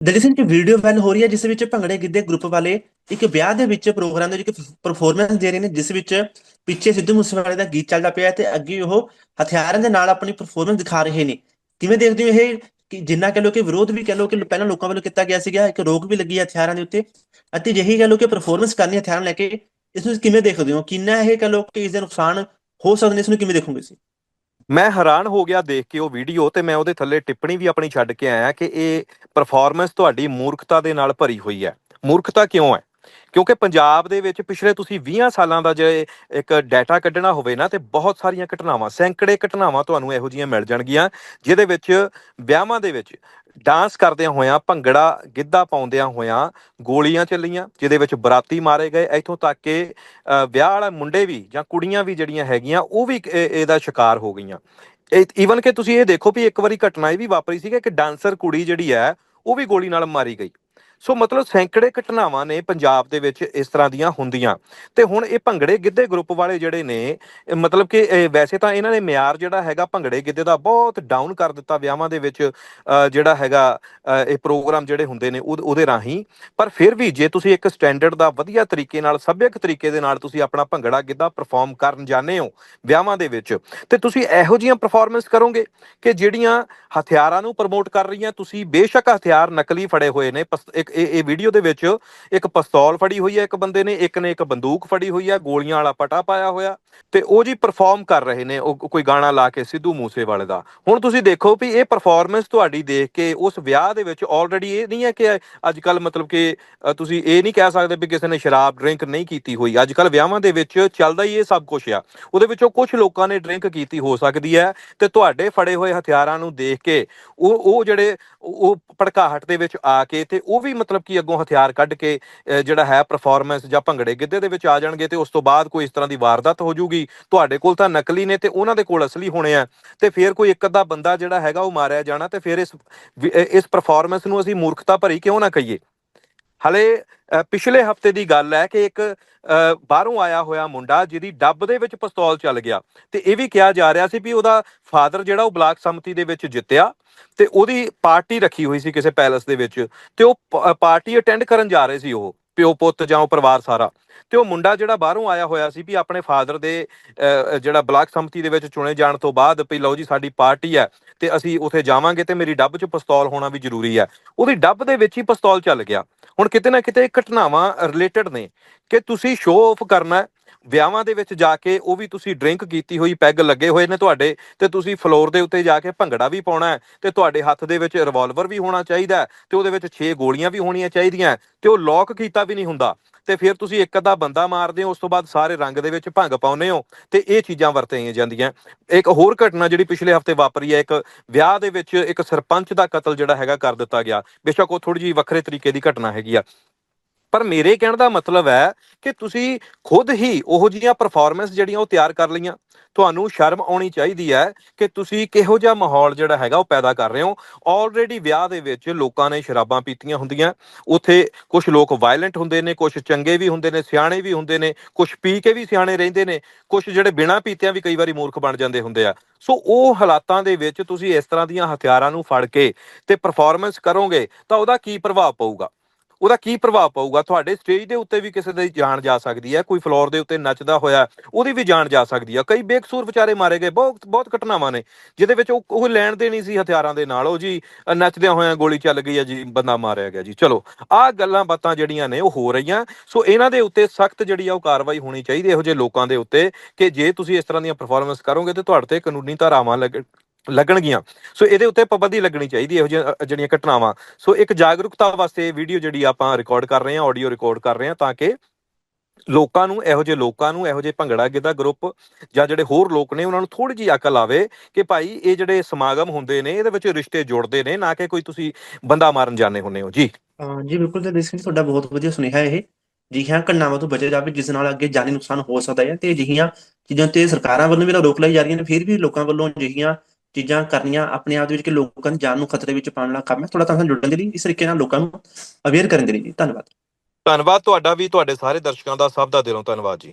ਦਲੀ Singh video viral ਹੋ ਰਹੀ ਹੈ, ਜਿਸ ਵਿੱਚ ਭੰਗੜੇ ਗਿੱਧੇ ਗਰੁੱਪ ਵਾਲੇ ਇੱਕ ਵਿਆਹ ਦੇ ਵਿੱਚ ਪ੍ਰੋਗਰਾਮ ਦੇ ਵਿੱਚ ਇੱਕ ਪਰਫਾਰਮੈਂਸ ਦੇ ਰਹੇ ਨੇ, ਜਿਸ ਵਿੱਚ ਪਿੱਛੇ ਸਿੱਧੂ ਮੂਸੇਵਾਲੇ ਦਾ ਗੀਤ ਚੱਲਦਾ ਪਿਆ ਤੇ ਅੱਗੇ ਉਹ ਹਥਿਆਰਾਂ ਦੇ ਨਾਲ ਆਪਣੀ ਪਰਫਾਰਮੈਂਸ ਦਿਖਾ ਰਹੇ ਨੇ। ਕਿਵੇਂ ਦੇਖਦੇ ਹੋ ਇਹ ਕਿ ਜਿੰਨਾ ਕਹ ਲੋ ਕਿ ਵਿਰੋਧ ਵੀ ਕਹ ਲੋ ਕਿ ਪਹਿਲਾਂ ਲੋਕਾਂ ਵੱਲੋਂ ਕੀਤਾ ਗਿਆ ਸੀਗਾ, ਇੱਕ ਰੋਕ ਵੀ ਲੱਗੀ ਹੈ ਹਥਿਆਰਾਂ ਦੇ ਉੱਤੇ ਅਤੇ ਜਿਹੀ ਕਹ ਲੋ ਕਿ ਪਰਫਾਰਮੈਂਸ ਕਰਨੀ ਹੈ ਹਥਿਆਰਾਂ ਲੈ ਕੇ, ਇਸ ਨੂੰ ਕਿਵੇਂ ਦੇਖਦੇ ਹੋ? ਕਿੰਨਾ ਇਹ ਕਹ ਲੋ ਕਿ ਇਸ ਦੇ ਨੁਕਸਾਨ ਹੋ ਸਕਦੇ ਨੇ, ਇਸ ਨੂੰ ਕਿਵੇਂ ਦੇਖੋਗੇ ਤੁਸੀਂ? ਮੈਂ ਹੈਰਾਨ ਹੋ ਗਿਆ ਦੇਖ ਕੇ ਉਹ ਵੀਡੀਓ ਤੇ ਮੈਂ ਉਹਦੇ ਥੱਲੇ ਟਿੱਪਣੀ ਵੀ ਆਪਣੀ ਛੱਡ ਕੇ ਆਇਆ ਕਿ ਇਹ ਪਰਫਾਰਮੈਂਸ ਤੁਹਾਡੀ ਮੂਰਖਤਾ ਦੇ ਨਾਲ ਭਰੀ ਹੋਈ ਹੈ। ਮੂਰਖਤਾ ਕਿਉਂ ਹੈ? ਕਿਉਂਕਿ ਪੰਜਾਬ ਦੇ ਵਿੱਚ ਪਿਛਲੇ ਤੁਸੀਂ 20 ਸਾਲਾਂ ਦਾ ਜੇ ਇੱਕ ਡਾਟਾ ਕੱਢਣਾ ਹੋਵੇ ਨਾ ਤੇ ਬਹੁਤ ਸਾਰੀਆਂ ਘਟਨਾਵਾਂ, ਸੈਂਕੜੇ ਘਟਨਾਵਾਂ ਤੁਹਾਨੂੰ ਇਹੋ ਜਿਹੀਆਂ ਮਿਲ ਜਾਣਗੀਆਂ, ਜਿਹਦੇ ਵਿੱਚ ਵਿਆਹਾਂ ਦੇ ਵਿੱਚ ਡਾਂਸ ਕਰਦਿਆਂ ਹੋਇਆਂ, ਭੰਗੜਾ ਗਿੱਧਾ ਪਾਉਂਦਿਆਂ ਹੋਇਆਂ ਗੋਲੀਆਂ ਚੱਲੀਆਂ, ਜਿਹਦੇ ਵਿੱਚ ਬਰਾਤੀ ਮਾਰੇ ਗਏ। ਇੱਥੋਂ ਤੱਕ ਕਿ ਵਿਆਹ ਵਾਲੇ ਮੁੰਡੇ ਵੀ ਜਾਂ ਕੁੜੀਆਂ ਵੀ ਜਿਹੜੀਆਂ ਹੈਗੀਆਂ, ਉਹ ਵੀ ਇਹਦਾ ਸ਼ਿਕਾਰ ਹੋ ਗਈਆਂ। ਈਵਨ ਕਿ ਤੁਸੀਂ ਇਹ ਦੇਖੋ ਵੀ ਇੱਕ ਵਾਰੀ ਘਟਨਾ ਇਹ ਵੀ ਵਾਪਰੀ ਸੀ ਕਿ ਇੱਕ ਡਾਂਸਰ ਕੁੜੀ ਜਿਹੜੀ ਹੈ, ਉਹ ਵੀ ਗੋਲੀ ਨਾਲ ਮਾਰੀ ਗਈ। ਸੋ ਮਤਲਬ ਸੈਂਕੜੇ ਘਟਨਾਵਾਂ ਨੇ ਪੰਜਾਬ ਦੇ ਵਿੱਚ ਇਸ ਤਰ੍ਹਾਂ ਦੀਆਂ ਹੁੰਦੀਆਂ। ਤੇ ਹੁਣ ਇਹ ਭੰਗੜੇ ਗਿੱਧੇ ਗਰੁੱਪ ਵਾਲੇ ਜਿਹੜੇ ਨੇ ਮਤਲਬ ਕਿ ਵੈਸੇ ਤਾਂ ਇਹਨਾਂ ਨੇ ਮਿਆਰ ਜਿਹੜਾ ਹੈਗਾ ਭੰਗੜੇ ਗਿੱਧੇ ਦਾ ਬਹੁਤ ਡਾਊਨ ਕਰ ਦਿੱਤਾ ਵਿਆਹਾਂ ਦੇ ਵਿੱਚ ਜਿਹੜਾ ਹੈਗਾ ਇਹ ਪ੍ਰੋਗਰਾਮ ਜਿਹੜੇ ਹੁੰਦੇ ਨੇ ਉਹਦੇ ਉਹਦੇ ਰਾਹੀਂ। ਪਰ ਫਿਰ ਵੀ ਜੇ ਤੁਸੀਂ ਇੱਕ ਸਟੈਂਡਰਡ ਦਾ ਵਧੀਆ ਤਰੀਕੇ ਨਾਲ, ਸੱਭਿਅਕ ਤਰੀਕੇ ਦੇ ਨਾਲ ਤੁਸੀਂ ਆਪਣਾ ਭੰਗੜਾ ਗਿੱਧਾ ਪਰਫਾਰਮ ਕਰਨ ਜਾਂਦੇ ਹੋ ਵਿਆਹਾਂ ਦੇ ਵਿੱਚ, ਤੇ ਤੁਸੀਂ ਇਹੋ ਜਿਹੀਆਂ ਪਰਫਾਰਮੈਂਸ ਕਰੋਗੇ ਕਿ ਜਿਹੜੀਆਂ ਹਥਿਆਰਾਂ ਨੂੰ ਪ੍ਰਮੋਟ ਕਰ ਰਹੀਆਂ, ਤੁਸੀਂ ਬੇਸ਼ੱਕ ਹਥਿਆਰ ਨਕਲੀ ਫੜੇ ਹੋਏ ਨੇ, ਪਸ- ਇੱਕ ਇਹ ਇਹ ਵੀਡੀਓ ਦੇ ਵਿੱਚ ਇੱਕ ਪਿਸਤੌਲ ਫੜੀ ਹੋਈ ਹੈ ਇੱਕ ਬੰਦੇ ਨੇ, ਇੱਕ ਨੇ ਇੱਕ ਬੰਦੂਕ ਫੜੀ ਹੋਈ ਹੈ, ਗੋਲੀਆਂ ਵਾਲਾ ਪਟਾ ਪਾਇਆ ਹੋਇਆ ਤੇ ਉਹ ਜੀ ਪਰਫਾਰਮ ਕਰ ਰਹੇ ਨੇ, ਉਹ ਕੋਈ ਗਾਣਾ ਲਾ ਕੇ ਸਿੱਧੂ ਮੂਸੇਵਾਲੇ ਦਾ। ਹੁਣ ਤੁਸੀਂ ਦੇਖੋ ਵੀ ਇਹ ਪਰਫਾਰਮੈਂਸ ਤੁਹਾਡੀ ਦੇਖ ਕੇ ਉਸ ਵਿਆਹ ਦੇ ਵਿੱਚ ਆਲਰੇਡੀ ਇਹ ਨਹੀਂ ਹੈ ਕਿ ਅੱਜ ਕੱਲ ਮਤਲਬ ਕਿ ਤੁਸੀਂ ਇਹ ਨਹੀਂ ਕਹਿ ਸਕਦੇ ਵੀ ਕਿਸੇ ਨੇ ਸ਼ਰਾਬ ਡਰਿੰਕ ਨਹੀਂ ਕੀਤੀ ਹੋਈ। ਅੱਜ ਕੱਲ ਵਿਆਹਾਂ ਦੇ ਵਿੱਚ ਚੱਲਦਾ ਹੀ ਇਹ ਸਭ ਕੁਝ ਆ। ਉਹਦੇ ਵਿੱਚੋਂ ਕੁਝ ਲੋਕਾਂ ਨੇ ਡਰਿੰਕ ਕੀਤੀ ਹੋ ਸਕਦੀ ਹੈ ਤੇ ਤੁਹਾਡੇ ਫੜੇ ਹੋਏ ਹਥਿਆਰਾਂ ਨੂੰ ਦੇਖ ਕੇ ਉਹ ਉਹ ਜਿਹੜੇ ਉਹ ਭੜਕਾਹਟ ਦੇ ਵਿੱਚ ਆ ਕੇ ਤੇ ਉਹ ਵੀ ਮਤਲਬ ਕਿ ਅੱਗੋਂ ਹਥਿਆਰ ਕੱਢ ਕੇ ਜਿਹੜਾ ਹੈ ਪਰਫਾਰਮੈਂਸ ਜਾਂ ਭੰਗੜੇ ਗਿੱਧੇ ਦੇ ਵਿੱਚ ਆ ਜਾਣਗੇ ਤੇ ਉਸ ਤੋਂ ਬਾਅਦ ਕੋਈ ਇਸ ਤਰ੍ਹਾਂ ਦੀ ਵਾਰਦਾਤ ਹੋ ਜੂਗੀ। ਤੁਹਾਡੇ ਕੋਲ ਤਾਂ ਨਕਲੀ ਨੇ ਤੇ ਉਹਨਾਂ ਦੇ ਕੋਲ ਅਸਲੀ ਹੋਣੇ ਆ। ਤੇ ਫਿਰ ਕੋਈ ਇੱਕ ਅੱਧਾ ਬੰਦਾ ਜਿਹੜਾ ਹੈਗਾ ਉਹ ਮਾਰਿਆ ਜਾਣਾ ਤੇ ਫਿਰ ਇਸ ਵੀ- ਇਸ ਪਰਫਾਰਮੈਂਸ ਨੂੰ ਅਸੀਂ ਮੂਰਖਤਾ ਭਰੀ ਕਿਉਂ ਨਾ ਕਹੀਏ? ਹਲੇ ਪਿਛਲੇ ਹਫ਼ਤੇ ਦੀ ਗੱਲ ਹੈ ਕਿ ਇੱਕ ਬਾਹਰੋਂ ਆਇਆ ਹੋਇਆ ਮੁੰਡਾ ਜਿਹਦੀ ਡੱਬ ਦੇ ਵਿੱਚ ਪਿਸਤੌਲ ਚੱਲ ਗਿਆ ਤੇ ਇਹ ਵੀ ਕਿਹਾ ਜਾ ਰਿਹਾ ਸੀ ਵੀ ਉਹਦਾ ਫਾਦਰ ਜਿਹੜਾ ਉਹ ਬਲਾਕ ਸਮਿਤੀ ਦੇ ਵਿੱਚ ਜਿੱਤਿਆ ਤੇ ਉਹਦੀ ਪਾਰਟੀ ਰੱਖੀ ਹੋਈ ਸੀ ਕਿਸੇ ਪੈਲਸ ਦੇ ਵਿੱਚ ਤੇ ਉਹ ਪਾਰਟੀ ਅਟੈਂਡ ਕਰਨ ਜਾ ਰਹੇ ਸੀ ਉਹ। ਪਿਓ ਪੁੱਤ ਜਾਂ ਉਹ ਪਰਿਵਾਰ ਸਾਰਾ। ਤੇ ਉਹ ਮੁੰਡਾ ਜਿਹੜਾ ਬਾਹਰੋਂ ਆਇਆ ਹੋਇਆ ਸੀ ਵੀ ਆਪਣੇ ਫਾਦਰ ਦੇ ਜਿਹੜਾ ਬਲਾਕ ਸੰਮਤੀ ਦੇ ਵਿੱਚ ਚੁਣੇ ਜਾਣ ਤੋਂ ਬਾਅਦ ਵੀ ਲਓ ਜੀ ਸਾਡੀ ਪਾਰਟੀ ਹੈ ਤੇ ਅਸੀਂ ਉੱਥੇ ਜਾਵਾਂਗੇ ਤੇ ਮੇਰੀ ਡੱਬ 'ਚ ਪਿਸਤੌਲ ਹੋਣਾ ਵੀ ਜ਼ਰੂਰੀ ਹੈ। ਉਹਦੀ ਡੱਬ ਦੇ ਵਿੱਚ ਹੀ ਪਿਸਤੌਲ ਚੱਲ ਗਿਆ। ਹੁਣ ਕਿਤੇ ਨਾ ਕਿਤੇ ਇਹ ਘਟਨਾਵਾਂ ਰਿਲੇਟਡ ਨੇ ਕਿ ਤੁਸੀਂ ਸ਼ੋਅ ਆਫ ਕਰਨਾ ਵਿਆਹਾਂ ਦੇ ਵਿੱਚ ਜਾ ਕੇ ਉਹ ਵੀ ਤੁਸੀਂ ਡਰਿੰਕ ਕੀਤੀ ਹੋਈ ਪੈਗ ਲੱਗੇ ਹੋਏ ਨੇ ਤੁਹਾਡੇ, ਤੇ ਤੁਸੀਂ ਫਲੋਰ ਦੇ ਉੱਤੇ ਜਾ ਕੇ ਭੰਗੜਾ ਵੀ ਪਾਉਣਾ ਤੇ ਤੁਹਾਡੇ ਹੱਥ ਦੇ ਵਿੱਚ ਰਿਵਾਲਵਰ ਵੀ ਹੋਣਾ ਚਾਹੀਦਾ ਤੇ ਉਹਦੇ ਵਿੱਚ 6 ਗੋਲੀਆਂ ਵੀ ਹੋਣੀਆਂ ਚਾਹੀਦੀਆਂ ਤੇ ਉਹ ਲੌਕ ਕੀਤਾ ਵੀ ਨਹੀਂ ਹੁੰਦਾ। ਤੇ ਫਿਰ ਤੁਸੀਂ ਇੱਕ ਅੱਧਾ ਬੰਦਾ ਮਾਰਦੇ ਹੋ, ਉਸ ਤੋਂ ਬਾਅਦ ਸਾਰੇ ਰੰਗ ਦੇ ਵਿੱਚ ਭੰਗ ਪਾਉਨੇ ਹੋ, ਤੇ ਇਹ ਚੀਜ਼ਾਂ ਵਰਤੀਆਂ ਜਾਂਦੀਆਂ ਇੱਕ ਹੋਰ ਘਟਨਾ ਜਿਹੜੀ ਪਿਛਲੇ ਹਫ਼ਤੇ ਵਾਪਰੀ ਹੈ, ਇੱਕ ਵਿਆਹ ਦੇ ਵਿੱਚ ਇੱਕ ਸਰਪੰਚ ਦਾ ਕਤਲ ਜਿਹੜਾ ਹੈਗਾ ਕਰ ਦਿੱਤਾ ਗਿਆ। ਬੇਸ਼ੱਕ ਉਹ ਥੋੜੀ ਜਿਹੀ ਵੱਖਰੇ ਤਰੀਕੇ ਦੀ ਘਟਨਾ ਹੈਗੀ ਆ। ਪਰ ਮੇਰੇ ਕਹਿਣ ਦਾ ਮਤਲਬ ਹੈ ਕਿ ਤੁਸੀਂ ਖੁਦ ਹੀ ਉਹੋ ਜਿਹੀਆਂ ਪਰਫਾਰਮੈਂਸ ਜਿਹੜੀਆਂ ਉਹ ਤਿਆਰ ਕਰ ਲਈਆਂ। ਤੁਹਾਨੂੰ ਸ਼ਰਮ ਆਉਣੀ ਚਾਹੀਦੀ ਹੈ ਕਿ ਤੁਸੀਂ ਕਿਹੋ ਜਿਹਾ ਮਾਹੌਲ ਜਿਹੜਾ ਹੈਗਾ ਉਹ ਪੈਦਾ ਕਰ ਰਹੇ ਹੋ। ਆਲਰੇਡੀ ਵਿਆਹ ਦੇ ਵਿੱਚ ਲੋਕਾਂ ਨੇ ਸ਼ਰਾਬਾਂ ਪੀਤੀਆਂ ਹੁੰਦੀਆਂ। ਉੱਥੇ ਕੁਝ ਲੋਕ ਵਾਇਲੈਂਟ ਹੁੰਦੇ ਨੇ ਕੁਝ ਚੰਗੇ ਵੀ ਹੁੰਦੇ ਨੇ, ਸਿਆਣੇ ਵੀ ਹੁੰਦੇ ਨੇ ਕੁਝ ਪੀ ਕੇ ਵੀ ਸਿਆਣੇ ਰਹਿੰਦੇ ਨੇ ਕੁਝ ਜਿਹੜੇ ਬਿਨਾਂ ਪੀਤਿਆਂ ਵੀ ਕਈ ਵਾਰੀ ਮੂਰਖ ਬਣ ਜਾਂਦੇ ਹੁੰਦੇ ਆ। ਸੋ ਉਹ ਹਾਲਾਤਾਂ ਦੇ ਵਿੱਚ ਤੁਸੀਂ ਇਸ ਤਰ੍ਹਾਂ ਦੀਆਂ ਹਥਿਆਰਾਂ ਨੂੰ ਫੜ ਕੇ ਤੇ ਪਰਫਾਰਮੈਂਸ ਕਰੋਗੇ ਤਾਂ ਉਹਦਾ ਕੀ ਪ੍ਰਭਾਵ ਪਊਗਾ? ਉਹਦਾ ਕੀ ਪ੍ਰਭਾਵ ਪਊਗਾ? ਤੁਹਾਡੇ ਸਟੇਜ ਦੇ ਉੱਤੇ ਵੀ ਕਿਸੇ ਦੀ ਜਾਨ ਜਾ ਸਕਦੀ ਹੈ, ਕੋਈ ਫਲੋਰ ਦੇ ਉੱਤੇ ਨੱਚਦਾ ਹੋਇਆ, ਉਹਦੀ ਵੀ ਜਾਨ ਜਾ ਸਕਦੀ ਹੈ ਕਈ ਬੇਕਸੂਰ ਵਿਚਾਰੇ ਮਾਰੇ ਗਏ, ਬਹੁਤ ਬਹੁਤ ਘਟਨਾਵਾਂ ਨੇ, ਜਿਹਦੇ ਵਿੱਚ ਉਹ ਉਹ ਲੈਣ ਦੇ ਨਹੀਂ ਸੀ ਹਥਿਆਰਾਂ ਦੇ ਨਾਲ। ਉਹ ਜੀ ਨੱਚਦਿਆਂ ਹੋਇਆਂ ਗੋਲੀ ਚੱਲ ਗਈ ਹੈ ਜੀ, ਬੰਦਾ ਮਾਰਿਆ ਗਿਆ ਜੀ। ਚਲੋ, ਆਹ ਗੱਲਾਂ ਬਾਤਾਂ ਜਿਹੜੀਆਂ ਨੇ, ਉਹ ਹੋ ਰਹੀਆਂ। ਸੋ ਇਹਨਾਂ ਦੇ ਉੱਤੇ ਸਖਤ ਜਿਹੜੀ ਆ ਉਹ ਕਾਰਵਾਈ ਹੋਣੀ ਚਾਹੀਦੀ ਇਹੋ ਜਿਹੇ ਲੋਕਾਂ ਦੇ ਉੱਤੇ, ਕਿ ਜੇ ਤੁਸੀਂ ਇਸ ਤਰ੍ਹਾਂ ਦੀਆਂ ਪਰਫਾਰਮੈਂਸ ਕਰੋਗੇ ਤੇ ਤੁਹਾਡੇ ਤੇ ਕਾਨੂੰਨੀ ਧਾਰਾਵਾਂ ਲੱਗ ਲੱਗਣਗੀਆਂ। ਸੋ ਇਹਦੇ ਉੱਤੇ ਪਾਬੰਦੀ ਲੱਗਣੀ ਚਾਹੀਦੀ ਹੈ ਇਹੋ ਜਿਹੀਆਂ ਜਿਹੜੀਆਂ ਘਟਨਾਵਾਂ। ਸੋ ਇੱਕ ਜਾਗਰੂਕਤਾ ਵਾਸਤੇ ਵੀਡੀਓ ਜਿਹੜੀ ਆਪਾਂ ਰਿਕਾਰਡ ਕਰ ਰਹੇ ਹਾਂ ਆਡੀਓ ਰਿਕਾਰਡ ਕਰ ਰਹੇ ਹਾਂ, ਤਾਂ ਕਿ ਲੋਕਾਂ ਨੂੰ, ਇਹੋ ਜਿਹੇ ਲੋਕਾਂ ਨੂੰ, ਇਹੋ ਜਿਹੇ ਭੰਗੜਾ ਗਿੱਧਾ ਗਰੁੱਪ ਜਾਂ ਜਿਹੜੇ ਹੋਰ ਲੋਕ ਨੇ, ਉਹਨਾਂ ਨੂੰ ਥੋੜੀ ਜਿਹੀ ਅਕਲ ਆਵੇ ਕਿ ਭਾਈ ਇਹ ਜਿਹੜੇ ਸਮਾਗਮ ਹੁੰਦੇ ਨੇ, ਇਹਦੇ ਵਿੱਚ ਰਿਸ਼ਤੇ ਜੁੜਦੇ ਨੇ, ਨਾ ਕਿ ਕੋਈ ਤੁਸੀਂ ਬੰਦਾ ਮਾਰਨ ਜਾਂਦੇ ਹੁੰਦੇ ਹੋ। ਜੀ। ਜੀ ਬਿਲਕੁਲ, ਤੇ ਬੇਸਿਕਲੀ ਤੁਹਾਡਾ ਬਹੁਤ ਵਧੀਆ ਸੁਨੇਹਾ ਇਹ। ਜਿਹੀਆਂ ਘਟਨਾਵਾਂ ਤੋਂ ਬਚਿਆ ਜਾਵੇ, ਜਿਸ ਨਾਲ ਅੱਗੇ ਜਾਨੀ ਨੁਕਸਾਨ ਹੋ ਸਕਦਾ ਹੈ, ਤੇ ਅਜਿਹੀਆਂ ਚੀਜ਼ਾਂ ਤੇ ਸਰਕਾਰਾਂ ਵੱਲੋਂ ਵੀ ਤਾਂ ਰੋਕ ਲਾਈ ਜਾ ਰਹੀਆਂ ਨੇ, ਫਿਰ ਵੀ ਲੋਕਾਂ ਵੱਲੋਂ ਅਜਿਹੀਆਂ ਚੀਜ਼ਾਂ ਕਰਨੀਆਂ ਆਪਣੇ ਆਪ ਦੇ ਵਿੱਚ ਕਿ ਲੋਕਾਂ ਦੀ ਜਾਨ ਨੂੰ ਖਤਰੇ ਵਿੱਚ ਪਾਉਣ ਵਾਲਾ ਕੰਮ ਹੈ ਥੋੜਾ ਤਾਂ ਸਾਨੂੰ ਜੁੜਨ ਦੇ ਲਈ, ਇਸ ਤਰੀਕੇ ਨਾਲ ਲੋਕਾਂ ਨੂੰ ਅਵੇਅਰ ਕਰਨ ਦੇ ਲਈ ਜੀ। ਧੰਨਵਾਦ। ਧੰਨਵਾਦ ਤੁਹਾਡਾ ਵੀ, ਤੁਹਾਡੇ ਸਾਰੇ ਦਰਸ਼ਕਾਂ ਦਾ, ਸਭ ਦਾ ਦਿਲੋਂ ਧੰਨਵਾਦ ਜੀ।